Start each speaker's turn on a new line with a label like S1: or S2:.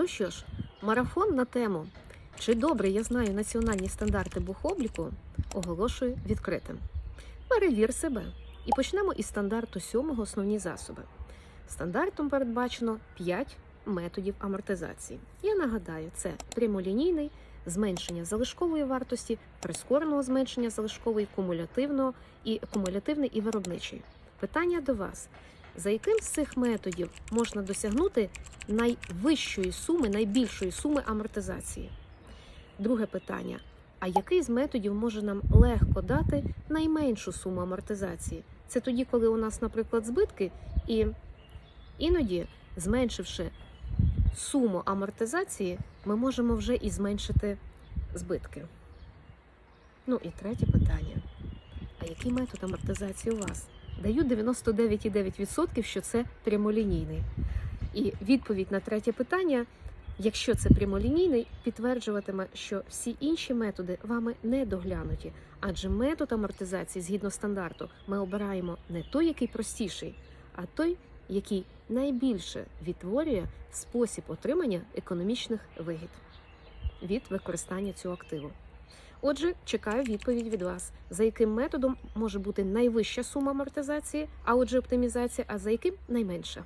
S1: Ну що ж, марафон на тему Чи добре я знаю національні стандарти бухобліку оголошую відкритим. Перевір себе. І почнемо із стандарту сьомого основні засоби. Стандартом передбачено 5 методів амортизації. Я нагадаю, це прямолінійний, зменшення залишкової вартості, прискореного зменшення залишкової, кумулятивного і кумулятивний і виробничий. Питання до вас: за яким з цих методів можна досягнути найвищої суми, найбільшої суми амортизації? Друге питання: а який з методів може нам легко дати найменшу суму амортизації? Це тоді, коли у нас, наприклад, збитки, і іноді, зменшивши суму амортизації, ми можемо вже і зменшити збитки. Ну і третє питання: а який метод амортизації у вас? Даю 99,9%, що це прямолінійний. І відповідь на третє питання, якщо це прямолінійний, підтверджуватиме, що всі інші методи вами не доглянуті, адже метод амортизації згідно стандарту ми обираємо не той, який простіший, а той, який найбільше відтворює спосіб отримання економічних вигід від використання цього активу. Отже, чекаю відповідь від вас, за яким методом може бути найвища сума амортизації, а отже, оптимізація, а за яким найменша.